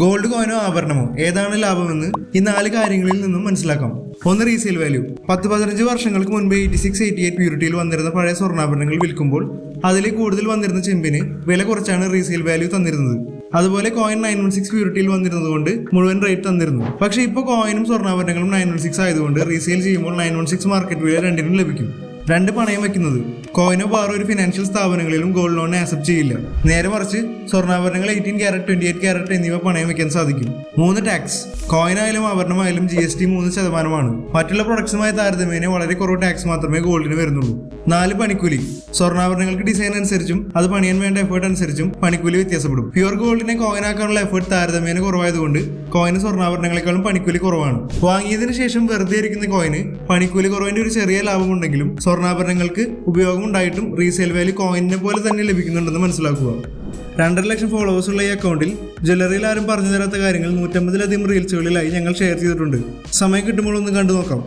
Gold കോയിനോ ആഭരണമോ ഏതാണ് ലാഭമെന്ന് ഈ നാല് കാര്യങ്ങളിൽ നിന്നും മനസ്സിലാക്കാം. ഒന്ന് റീസെയിൽ വാല്യൂ പത്ത് പതിനഞ്ച് വർഷങ്ങൾക്ക് മുൻപ് എയ്റ്റി സിക്സ് എയ്റ്റി എയ്റ്റ് പ്യൂരിറ്റിയിൽ വന്നിരുന്ന പഴയ സ്വർണാഭരണങ്ങൾ വിൽക്കുമ്പോൾ അതിൽ കൂടുതൽ വന്നിരുന്ന ചെമ്പിന് വില കുറച്ചാണ് റീസെയിൽ വാല്യൂ തന്നിരുന്നത്. അതുപോലെ കോയിൻ നയൻ വൺ സിക്സ് പ്യൂരിറ്റിയിൽ വന്നിരുന്നത് കൊണ്ട് മുഴുവൻ റേറ്റ് തന്നിരുന്നു. പക്ഷേ ഇപ്പോൾ കോയിനും സ്വർണാഭരണങ്ങളും നയൻ വൺ സിക്സ് ആയതുകൊണ്ട് റീസെയിൽ ചെയ്യുമ്പോൾ നയൻ വൺ സിക്സ് മാർക്കറ്റ് വില രണ്ടിനും ലഭിക്കും. രണ്ട് പണയം വെക്കുന്നത്. കോയിനോ ബാറോ ഒരു ഫിനാൻഷ്യൽ സ്ഥാപനങ്ങളിലും ഗോൾഡ് ലോണിനെ ആക്സെപ്റ്റ് ചെയ്യില്ല. നേരെ മറിച്ച് സ്വർണാഭരണങ്ങൾ eighteen carat twenty eight carat എന്നിവ പണയം വെക്കാൻ സാധിക്കും. മൂന്ന് ടാക്സ് കോയിനായാലും ആഭരണമായാലും ജി എസ് ടി മൂന്ന് ശതമാനമാണ്. മറ്റുള്ള പ്രൊഡക്ട്സുമായി താരതമ്യേന വളരെ കുറവ് ടാക്സ് മാത്രമേ ഗോൾഡിന് വരുന്നുള്ളൂ. നാല് പണിക്കൂലി. സ്വർണാഭരണങ്ങൾക്ക് ഡിസൈൻ അനുസരിച്ചും അത് പണിയാൻ വേണ്ട എഫേർട്ട് അനുസരിച്ചും പണിക്കൂലി വ്യത്യാസപ്പെടും. പ്യുവർ ഗോൾഡിനെ കോയിനാക്കാനുള്ള എഫേർട്ട് താരതമ്യേന കുറവായതുകൊണ്ട് കോയിന് സ്വർണാഭരണങ്ങളെക്കാളും പണിക്കൂലി കുറവാണ്. വാങ്ങിയതിനു ശേഷം വെറുതെ ഇരിക്കുന്ന കോയിന് പണിക്കൂലി കുറവിന്റെ ഒരു ചെറിയ ലാഭമുണ്ടെങ്കിലും സ്വർണാഭരണങ്ങൾക്ക് ഉപയോഗമുണ്ടായിട്ടും റീസെയിൽ വാല്യൂ കോയിനെ പോലെ തന്നെ ലഭിക്കുന്നുണ്ടെന്ന് മനസ്സിലാക്കുക. രണ്ടര ലക്ഷം ഫോളോവേഴ്സ് ഉള്ള ഈ അക്കൗണ്ടിൽ ജ്വല്ലറിയിൽ ആരും പറഞ്ഞു തരാത്ത കാര്യങ്ങൾ നൂറ്റമ്പതിലധികം റീൽസുകളിലായി ഞങ്ങൾ ഷെയർ ചെയ്തിട്ടുണ്ട്. സമയം കിട്ടുമ്പോൾ ഒന്ന് കണ്ടു നോക്കാം